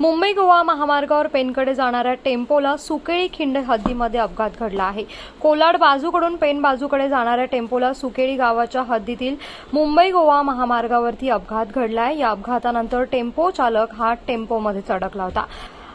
मुंबई गोवा महामार्गावर पेनकडे जाणाऱ्या टेम्पोला सुकेळी खिंड हद्दीमध्ये अपघात घडला आहे. कोलाड बाजूकडून पेन बाजूकडे जाणाऱ्या टेम्पोला सुकेळी गावाच्या हद्दीतील मुंबई गोवा महामार्गावरती अपघात घडला आहे या अपघातानंतर टेम्पो चालक हा टेम्पोमध्येच अडकला होता.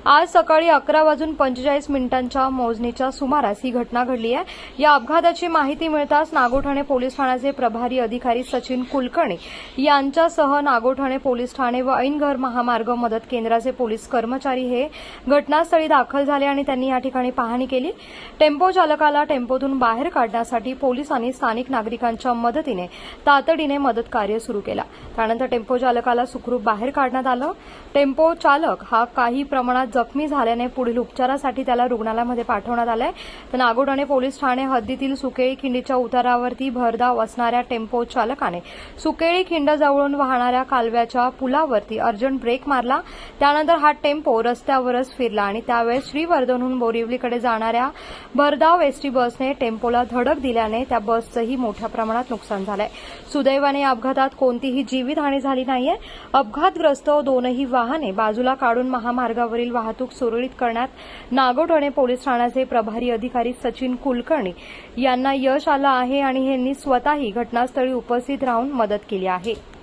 आज सकाळी अकरा वाजून पंचेचाळीस मिनिटांच्या मोजणीच्या सुमारास ही घटना घडली आहे. या अपघाताची माहिती मिळताच नागोठाणे पोलीस ठाण्याचे प्रभारी अधिकारी सचिन कुलकर्णी यांच्यासह नागोठाणे पोलीस ठाणे व ऐनघर महामार्ग मदत केंद्राचे पोलीस कर्मचारी हे घटनास्थळी दाखल झाले आणि त्यांनी या ठिकाणी पाहणी केली. टेम्पो चालकाला टेम्पोतून बाहेर काढण्यासाठी पोलिसांनी स्थानिक नागरिकांच्या मदतीने तातडीने मदत कार्य सुरू केला. त्यानंतर टेम्पो चालकाला सुखरूप बाहेर काढण्यात आलं. टेम्पो चालक हा काही प्रमाणात जखमी झाल्याने पुढील उपचारासाठी त्याला रुग्णालयामध्ये पाठवण्यात आलंय. तर नागोडाणे पोलीस ठाणे हद्दीतील सुकेळी खिंडीच्या उतारावरती भरधाव असणाऱ्या टेम्पो चालकाने सुकेळी खिंड जवळून वाहणाऱ्या कालव्याच्या पुलावरती अर्जंट ब्रेक मारला. त्यानंतर हा टेम्पो रस्त्यावरच फिरला आणि त्यावेळेस श्रीवर्धनहून बोरिवलीकडे जाणाऱ्या भरधाव एसटी बसने टेम्पोला धडक दिल्याने त्या बसचंही मोठ्या प्रमाणात नुकसान झालंय. सुदैवाने या अपघातात कोणतीही जीवितहानी झाली नाहीये. अपघातग्रस्त दोनही वाहने बाजूला काढून महामार्गावरील वाहतूक सुरळीत करण्यात नागोठणे पोलीस ठाण्याचे प्रभारी अधिकारी सचिन कुलकर्णी यांना यश आलं आहे आणि यांनी स्वतःही घटनास्थळी उपस्थित राहून मदत केली आहे.